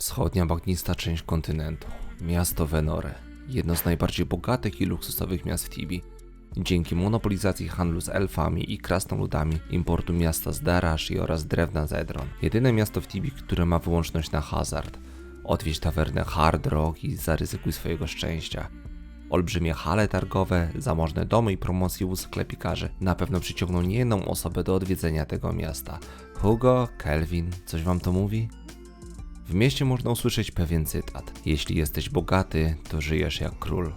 Wschodnia bagnista część kontynentu. Miasto Venore. Jedno z najbardziej bogatych i luksusowych miast w Tibi. Dzięki monopolizacji handlu z elfami i krasnoludami, importu miasta z Darashi oraz drewna z Edron. Jedyne miasto w Tibi, które ma wyłączność na hazard. Odwiedź tawernę Hard Rock i zaryzykuj swojego szczęścia. Olbrzymie hale targowe, zamożne domy i promocje u sklepikarzy na pewno przyciągną niejedną osobę do odwiedzenia tego miasta. Hugo, Kelvin, coś wam to mówi? W mieście można usłyszeć pewien cytat: Jeśli jesteś bogaty, to żyjesz jak król.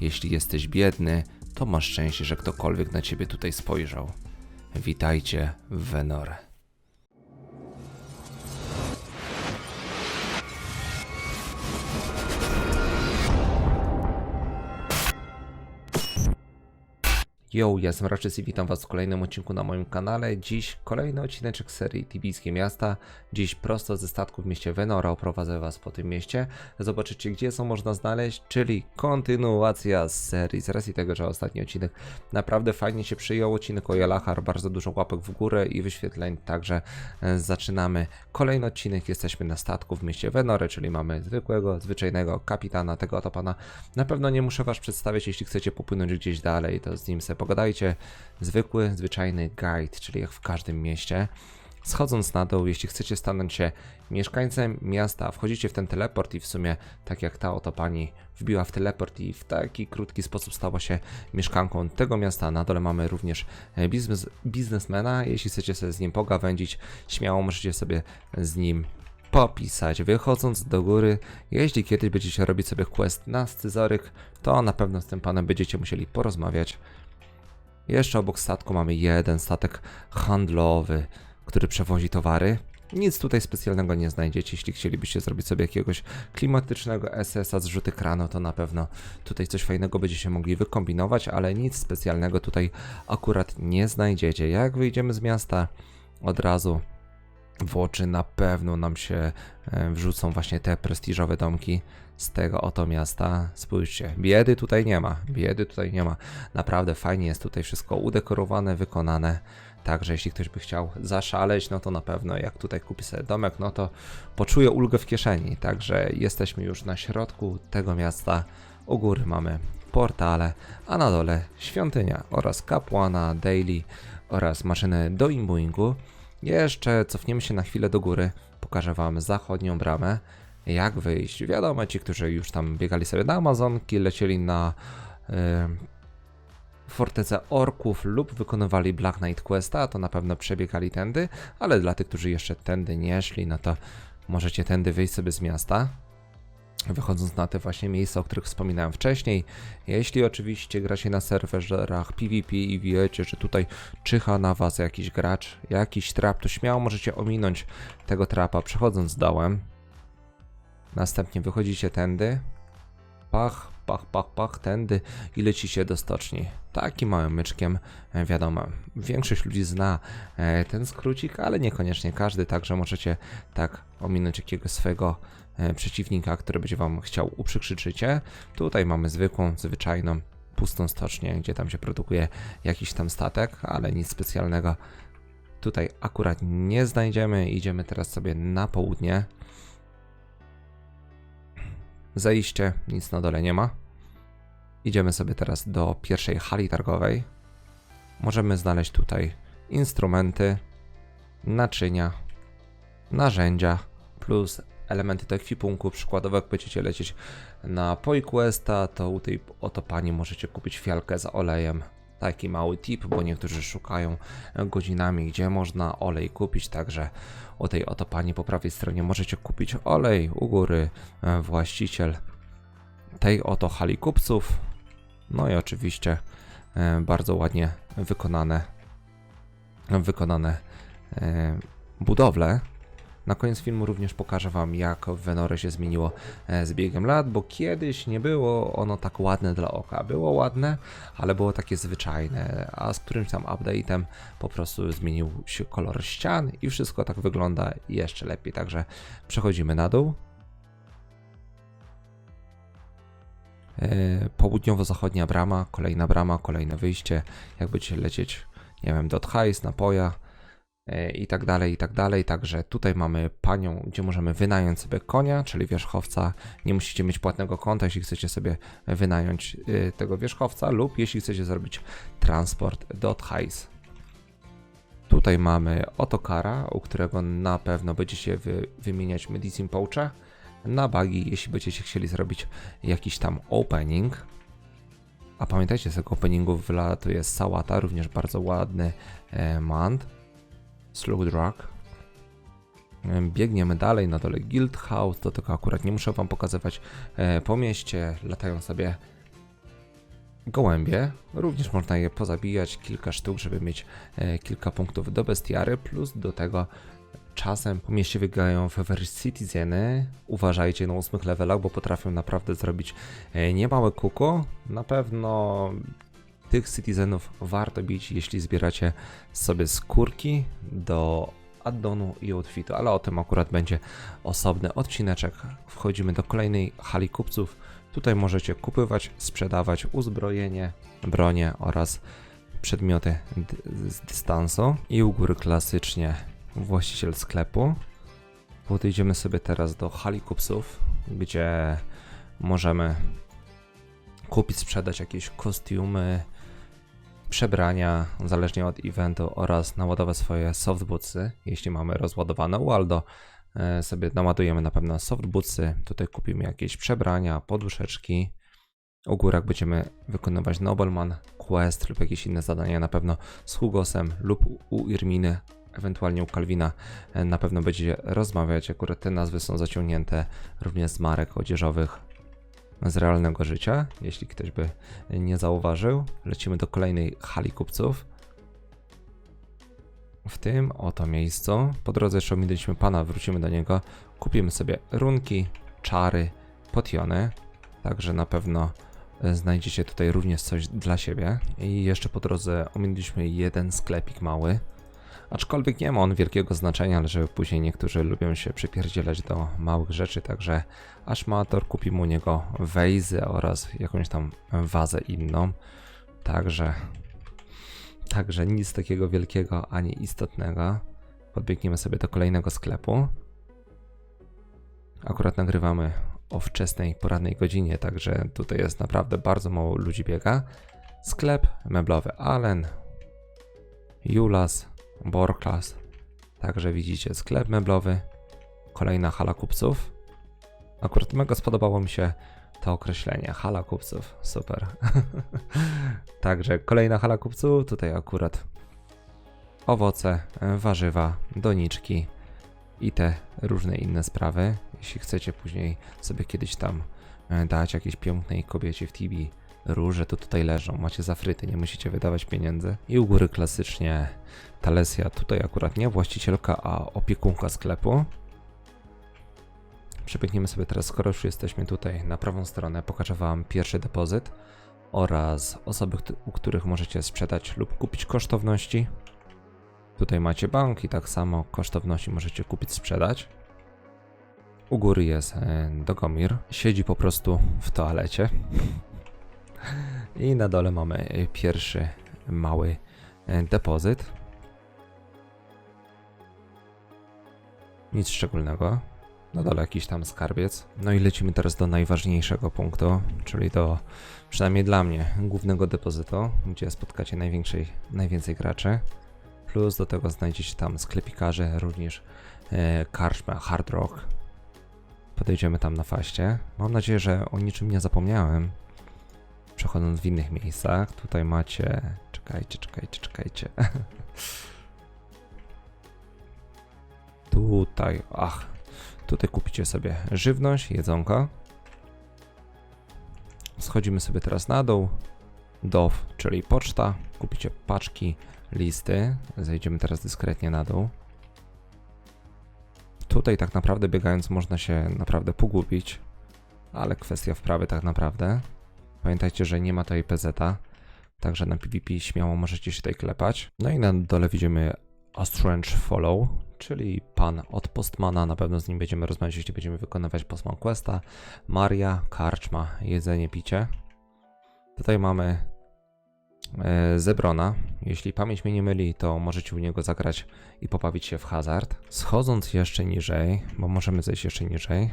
Jeśli jesteś biedny, to masz szczęście, że ktokolwiek na ciebie tutaj spojrzał. Witajcie w Venore. Yo, ja jestem Raczys i witam Was w kolejnym odcinku na moim kanale. Dziś kolejny odcineczek serii Tibijskie Miasta. Dziś prosto ze statku w mieście Venora oprowadzę Was po tym mieście. Zobaczycie gdzie są można znaleźć, czyli kontynuacja z serii z racji tego, że ostatni odcinek naprawdę fajnie się przyjął. Odcinek o Jalachar, bardzo dużo łapek w górę i wyświetleń, także e, zaczynamy kolejny odcinek. Jesteśmy na statku w mieście Venore, czyli mamy zwykłego, zwyczajnego kapitana, tego oto pana. Na pewno nie muszę Was przedstawiać, jeśli chcecie popłynąć gdzieś dalej, to z nim sobie pogadajcie. Zwykły, zwyczajny guide, czyli jak w każdym mieście. Schodząc na dół, jeśli chcecie stanąć się mieszkańcem miasta, wchodzicie w ten teleport i w sumie, tak jak ta oto pani wbiła w teleport i w taki krótki sposób stała się mieszkanką tego miasta. Na dole mamy również e, biznes, biznesmena. Jeśli chcecie sobie z nim pogawędzić, śmiało możecie sobie z nim popisać. Wychodząc do góry, jeśli kiedyś będziecie robić sobie quest na scyzoryk, to na pewno z tym panem będziecie musieli porozmawiać. Jeszcze obok statku mamy jeden statek handlowy, który przewozi towary. Nic tutaj specjalnego nie znajdziecie. Jeśli chcielibyście zrobić sobie jakiegoś klimatycznego SS-a z rzuty kranu, to na pewno tutaj coś fajnego będziecie mogli wykombinować, ale nic specjalnego tutaj akurat nie znajdziecie. Jak wyjdziemy z miasta, od razu w oczy na pewno nam się e, wrzucą właśnie te prestiżowe domki z tego oto miasta. Spójrzcie, biedy tutaj nie ma, biedy tutaj nie ma. Naprawdę fajnie jest tutaj wszystko udekorowane, wykonane. Także jeśli ktoś by chciał zaszaleć, no to na pewno jak tutaj kupi sobie domek, no to poczuje ulgę w kieszeni. Także jesteśmy już na środku tego miasta. U góry mamy portale, a na dole świątynia oraz kapłana, daily oraz maszynę do imbuingu. Jeszcze cofniemy się na chwilę do góry, pokażę Wam zachodnią bramę, jak wyjść. Wiadomo, ci, którzy już tam biegali sobie na Amazonki, lecieli na y, fortecę orków lub wykonywali Black Knight Questa, to na pewno przebiegali tędy, ale dla tych, którzy jeszcze tędy nie szli, no to możecie tędy wyjść sobie z miasta. Wychodząc na te właśnie miejsca, o których wspominałem wcześniej, jeśli oczywiście gracie na serwerach PvP i wiecie, że tutaj czyha na was jakiś gracz, jakiś trap, to śmiało możecie ominąć tego trapa przechodząc dołem. Następnie wychodzicie tędy, pach, pach, pach, pach, tędy i lecicie do stoczni. Takim małym myczkiem, e, wiadomo, większość ludzi zna e, ten skrócik, ale niekoniecznie każdy, także możecie tak ominąć jakiegoś swojego przeciwnika, który będzie wam chciał uprzykrzyć życie. Tutaj mamy zwykłą, zwyczajną, pustą stocznię, gdzie tam się produkuje jakiś tam statek, ale nic specjalnego tutaj akurat nie znajdziemy. Idziemy teraz sobie na południe. Zejście, nic na dole nie ma. Idziemy sobie teraz do pierwszej hali targowej. Możemy znaleźć tutaj instrumenty, naczynia, narzędzia plus elementy do ekwipunku. Przykładowo, jak będziecie lecieć na PoiQuesta, to u tej oto pani możecie kupić fialkę z olejem. Taki mały tip, bo niektórzy szukają godzinami, gdzie można olej kupić, także u tej oto pani po prawej stronie możecie kupić olej. U góry e, właściciel tej oto hali kupców. No i oczywiście e, bardzo ładnie wykonane wykonane e, budowle. Na koniec filmu również pokażę Wam, jak Venore się zmieniło e, z biegiem lat, bo kiedyś nie było ono tak ładne dla oka. Było ładne, ale było takie zwyczajne, a z którymś tam update'em po prostu zmienił się kolor ścian i wszystko tak wygląda jeszcze lepiej. Także przechodzimy na dół. E, Południowo-zachodnia brama, kolejna brama, kolejne wyjście. Jak lecieć, nie wiem, do Tchais, Napoja, i tak dalej, i tak dalej. Także tutaj mamy panią, gdzie możemy wynająć sobie konia, czyli wierzchowca. Nie musicie mieć płatnego konta, jeśli chcecie sobie wynająć e, tego wierzchowca, lub jeśli chcecie zrobić transport do Thais. Tutaj mamy otokara, u którego na pewno będziecie wy, wymieniać medicine pouche na bagi, jeśli będziecie chcieli zrobić jakiś tam opening. A pamiętajcie, z tego openingu wylatuje sałata, również bardzo ładny e, mand. Slow drag. Biegniemy dalej, na dole Guild House, do tego akurat nie muszę wam pokazywać e, po mieście, latają sobie gołębie. Również można je pozabijać, kilka sztuk, żeby mieć e, kilka punktów do bestiary, plus do tego czasem po mieście biegają Favorite Citizeny. Uważajcie na ósmych levelach, bo potrafią naprawdę zrobić e, niemałe kuku. Na pewno tych Citizenów warto bić, jeśli zbieracie sobie skórki do addonu i outfitu, ale o tym akurat będzie osobny odcineczek. Wchodzimy do kolejnej hali kupców. Tutaj możecie kupywać, sprzedawać uzbrojenie, bronie oraz przedmioty z dystansu. I u góry klasycznie właściciel sklepu. Podejdziemy sobie teraz do hali kupców, gdzie możemy kupić, sprzedać jakieś kostiumy, przebrania, zależnie od eventu oraz naładować swoje softbootsy, jeśli mamy rozładowane Waldo. e, Sobie naładujemy na pewno softbootsy, tutaj kupimy jakieś przebrania, poduszeczki. U górach będziemy wykonywać Nobleman Quest lub jakieś inne zadania, na pewno z Hugosem lub u Irminy, ewentualnie u Kalwina. E, Na pewno będziecie rozmawiać, akurat te nazwy są zaciągnięte również z marek odzieżowych z realnego życia, jeśli ktoś by nie zauważył. Lecimy do kolejnej hali kupców. W tym oto miejscu. Po drodze jeszcze ominęliśmy pana, wrócimy do niego. Kupimy sobie runki, czary, potiony. Także na pewno znajdziecie tutaj również coś dla siebie. I jeszcze po drodze ominęliśmy jeden sklepik mały. Aczkolwiek nie ma on wielkiego znaczenia, ale żeby później niektórzy lubią się przypierdzielać do małych rzeczy, także Ashmator kupimy u niego wejzy oraz jakąś tam wazę inną. Także, także nic takiego wielkiego ani istotnego. Podbiegniemy sobie do kolejnego sklepu. Akurat nagrywamy o wczesnej porannej godzinie, także tutaj jest naprawdę bardzo mało ludzi biega. Sklep meblowy Allen, Julas, Borklas. Także widzicie sklep meblowy, kolejna hala kupców. Akurat mega spodobało mi się to określenie, hala kupców, super. Także kolejna hala kupców, tutaj akurat owoce, warzywa, doniczki i te różne inne sprawy. Jeśli chcecie później sobie kiedyś tam e, dać jakiejś pięknej kobiecie w Tibi róże, to tutaj leżą, macie zafryty, nie musicie wydawać pieniędzy. I u góry klasycznie Talesia, tutaj akurat nie właścicielka, a opiekunka sklepu. Przebiegniemy sobie teraz, skoro już jesteśmy tutaj na prawą stronę, pokażę Wam pierwszy depozyt oraz osoby, u których możecie sprzedać lub kupić kosztowności. Tutaj macie bank i tak samo kosztowności możecie kupić, sprzedać. U góry jest e, Dogomir, siedzi po prostu w toalecie. I na dole mamy e, pierwszy mały e, depozyt. Nic szczególnego. Na dole jakiś tam skarbiec. No i lecimy teraz do najważniejszego punktu, czyli do, przynajmniej dla mnie, głównego depozytu, gdzie spotkacie największej, najwięcej graczy. Plus do tego znajdziecie tam sklepikarzy, również e, karczmę Hard Rock. Podejdziemy tam na faście. Mam nadzieję, że o niczym nie zapomniałem. Przechodząc w innych miejscach, tutaj macie. Czekajcie, czekajcie, czekajcie. tutaj, ach, tutaj kupicie sobie żywność, jedzonko. Schodzimy sobie teraz na dół. DOW, czyli poczta. Kupicie paczki, listy. Zejdziemy teraz dyskretnie na dół. Tutaj tak naprawdę biegając można się naprawdę pogubić, ale kwestia wprawy tak naprawdę. Pamiętajcie, że nie ma tutaj PZ-a, także na PvP śmiało możecie się tutaj klepać. No i na dole widzimy A Strange Follow, czyli pan od Postmana, na pewno z nim będziemy rozmawiać, jeśli będziemy wykonywać Postman Questa. Maria, karczma, jedzenie, picie. Tutaj mamy e, Zebrona. Jeśli pamięć mnie nie myli, to możecie u niego zagrać i pobawić się w hazard. Schodząc jeszcze niżej, bo możemy zejść jeszcze niżej.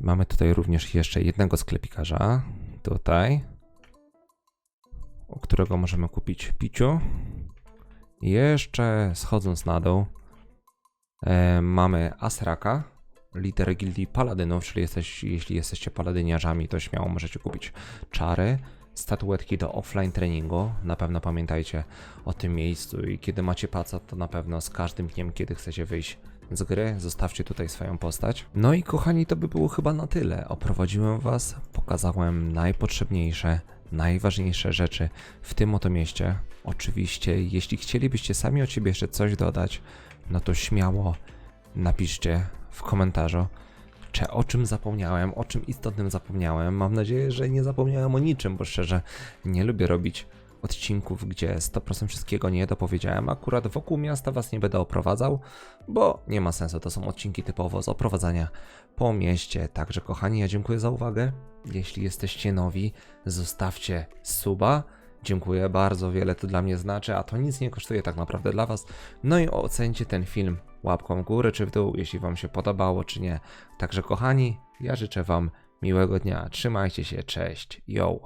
Mamy tutaj również jeszcze jednego sklepikarza. Tutaj. U którego możemy kupić piciu. Jeszcze schodząc na dół. E, mamy Asraka, lider gildii paladynów, czyli jesteś, jeśli jesteście paladyniarzami, to śmiało możecie kupić czary, statuetki do offline treningu. Na pewno pamiętajcie o tym miejscu i kiedy macie paca, to na pewno z każdym dniem, kiedy chcecie wyjść z gry, zostawcie tutaj swoją postać. No i kochani, to by było chyba na tyle. Oprowadziłem was, pokazałem najpotrzebniejsze, najważniejsze rzeczy w tym oto mieście. Oczywiście, jeśli chcielibyście sami od siebie jeszcze coś dodać, no to śmiało napiszcie w komentarzu, czy o czym zapomniałem, o czym istotnym zapomniałem. Mam nadzieję, że nie zapomniałem o niczym, bo szczerze nie lubię robić odcinków, gdzie 100% wszystkiego nie dopowiedziałem. Akurat wokół miasta was nie będę oprowadzał, bo nie ma sensu. To są odcinki typowo z oprowadzania po mieście. Także kochani, ja dziękuję za uwagę. Jeśli jesteście nowi, zostawcie suba. Dziękuję bardzo, wiele to dla mnie znaczy, a to nic nie kosztuje tak naprawdę dla Was. No i ocencie ten film łapką w górę czy w dół, jeśli Wam się podobało, czy nie. Także kochani, ja życzę Wam miłego dnia. Trzymajcie się, cześć, yo!